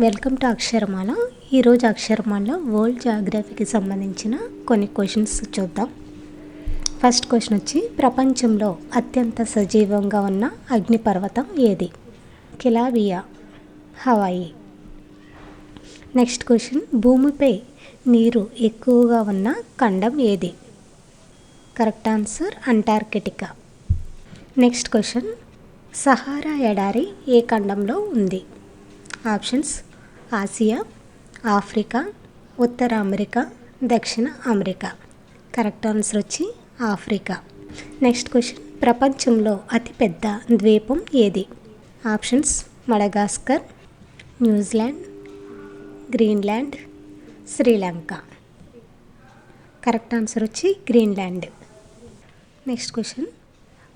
Welcome to అక్షరమాల. ఈరోజు అక్షరమాల world జాగ్రఫీకి సంబంధించిన కొన్ని క్వశ్చన్స్ చూద్దాం. ఫస్ట్ క్వశ్చన్ వచ్చి ప్రపంచంలో అత్యంత సజీవంగా ఉన్న అగ్నిపర్వతం ఏది? కిలాబియా హవాయి. నెక్స్ట్ క్వశ్చన్ భూమిపై నీరు ఎక్కువగా ఉన్న ఖండం ఏది? Correct answer Antarctica. Next question Sahara ఎడారి ఏ ఖండంలో ఉంది? ఆప్షన్స్ ఆసియా ఆఫ్రికా ఉత్తర అమెరికా దక్షిణ అమెరికా. కరెక్ట్ ఆన్సర్ వచ్చి ఆఫ్రికా. నెక్స్ట్ క్వశ్చన్ ప్రపంచంలో అతిపెద్ద ద్వీపం ఏది? Options Madagascar New Zealand Greenland Sri Lanka. Correct answer వచ్చి గ్రీన్లాండ్. నెక్స్ట్ క్వశ్చన్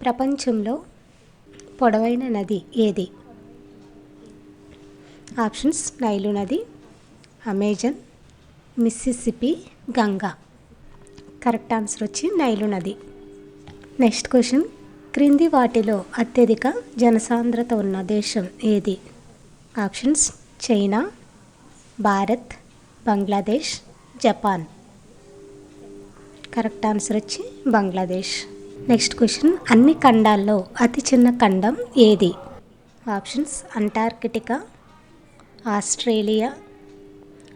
ప్రపంచంలో పొడవైన నది ఏది? ఆప్షన్స్ నైలు నది Amazon Mississippi Ganga. Correct answer వచ్చి నైలు నది. Next question. క్రింది వాటిలో అత్యధిక జనసాంద్రత ఉన్న దేశం ఏది? Options China Bharat Bangladesh Japan. Correct answer వచ్చి బంగ్లాదేశ్. Next question. అన్ని ఖండాల్లో అతి చిన్న ఖండం ఏది? ఆప్షన్స్ అంటార్కిటికా ఆస్ట్రేలియా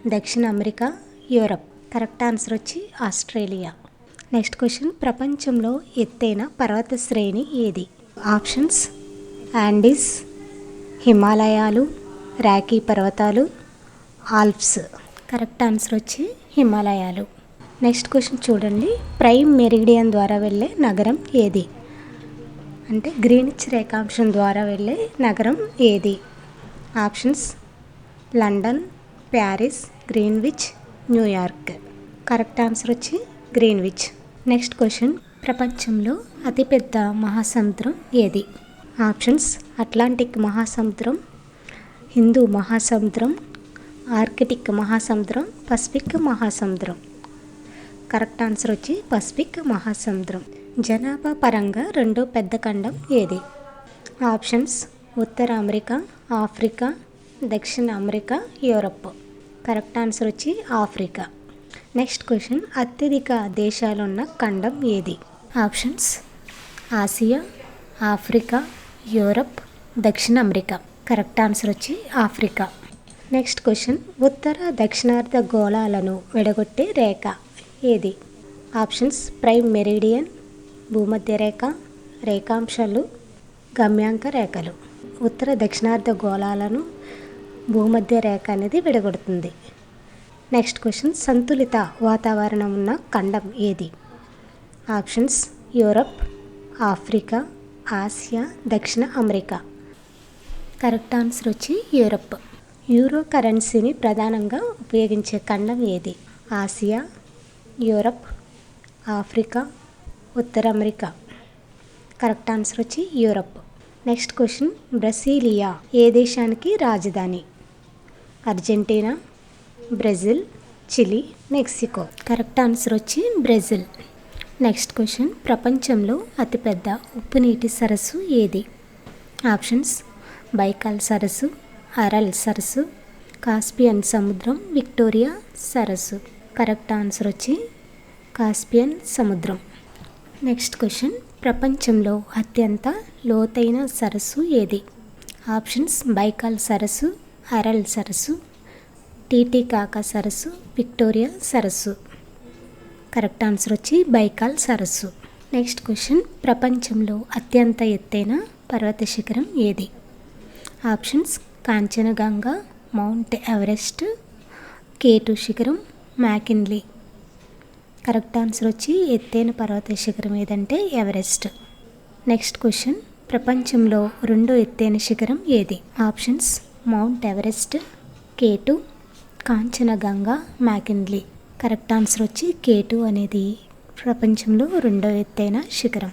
దక్షిణ అమెరికా యూరప్. కరెక్ట్ ఆన్సర్ వచ్చి ఆస్ట్రేలియా. Next question. ప్రపంచంలో ఎత్తైన పర్వత శ్రేణి ఏది? ఆప్షన్స్. యాండీస్ హిమాలయాలు రాకీ పర్వతాలు ఆల్ప్స్. కరెక్ట్ ఆన్సర్ వచ్చి హిమాలయాలు. నెక్స్ట్ క్వశ్చన్ చూడండి. ప్రైమ్ మెరిడియన్ ద్వారా వెళ్ళే నగరం ఏది? అంటే గ్రీనిచ్ రేఖాంశం ద్వారా వెళ్ళే నగరం ఏది? Options. London Paris Greenwich New York. Correct answer వచ్చి గ్రీన్విచ్. Next question. ప్రపంచంలో అతిపెద్ద మహాసముద్రం ఏది? ఆప్షన్స్. అట్లాంటిక్ మహాసముద్రం హిందూ మహాసముద్రం ఆర్కిటిక్ మహాసముద్రం పసిఫిక్ మహాసముద్రం. కరెక్ట్ ఆన్సర్ వచ్చి పసిఫిక్ మహాసముద్రం. జనాభా పరంగా రెండో పెద్ద ఖండం ఏది? ఆప్షన్స్. ఉత్తర అమెరికా ఆఫ్రికా దక్షిణ అమెరికా యూరప్. కరెక్ట్ ఆన్సర్ వచ్చి ఆఫ్రికా. నెక్స్ట్ క్వశ్చన్ అత్యధిక దేశాలున్న ఖండం ఏది? ఆప్షన్స్ ఆసియా ఆఫ్రికా యూరప్ దక్షిణ అమెరికా. కరెక్ట్ ఆన్సర్ వచ్చి ఆఫ్రికా. నెక్స్ట్ క్వశ్చన్ ఉత్తర దక్షిణార్ధ గోళాలను విడగొట్టే రేఖ ఏది? ఆప్షన్స్ ప్రైమ్ మెరిడియన్ భూమధ్య రేఖ రేఖాంశాలు గమ్యాంక రేఖలు. ఉత్తర దక్షిణార్ధ గోళాలను భూమధ్య రేఖ అనేది విడగొడుతుంది. నెక్స్ట్ క్వశ్చన్ సంతులిత వాతావరణం ఉన్న ఖండం ఏది? ఆప్షన్స్ యూరప్ ఆఫ్రికా ఆసియా దక్షిణ అమెరికా. కరెక్ట్ ఆన్సర్ వచ్చి యూరప్ యూరో కరెన్సీని ప్రధానంగా ఉపయోగించే ఖండం ఏది? ఆసియా యూరప్ ఆఫ్రికా ఉత్తర అమెరికా. కరెక్ట్ ఆన్సర్ వచ్చి యూరప్ నెక్స్ట్ క్వశ్చన్ బ్రసీలియా ఏ దేశానికి రాజధాని? Argentina Brazil Chile Mexico. Correct answer వచ్చి బ్రెజిల్. నెక్స్ట్ క్వశ్చన్ ప్రపంచంలో అతిపెద్ద ఉప్పు నీటి సరస్సు ఏది? ఆప్షన్స్ బైకాల్ సరస్సు అరల్ సరస్సు కాస్పియన్ సముద్రం విక్టోరియా సరస్సు. కరెక్ట్ ఆన్సర్ వచ్చి కాస్పియన్ సముద్రం. నెక్స్ట్ క్వశ్చన్ ప్రపంచంలో అత్యంత లోతైన సరస్సు ఏది? ఆప్షన్స్ బైకాల్ సరస్సు అరల్ సరస్సు టీటీకాకా సరస్సు విక్టోరియా సరస్సు. కరెక్ట్ ఆన్సర్ వచ్చి బైకాల్ సరస్సు. నెక్స్ట్ క్వశ్చన్ ప్రపంచంలో అత్యంత ఎత్తైన పర్వత శిఖరం ఏది? Options Kanchenjunga mount Everest K two శిఖరం మ్యాకిన్లీ. కరెక్ట్ ఆన్సర్ వచ్చి ఎత్తైన పర్వత శిఖరం ఏదంటే ఎవరెస్ట్. నెక్స్ట్ క్వశ్చన్ ప్రపంచంలో రెండో ఎత్తైన శిఖరం ఏది? Options mount Everest K two Kanchenjunga McKinley correct answer వచ్చి టూ అనేది ప్రపంచంలో రెండో ఎత్తైన శిఖరం.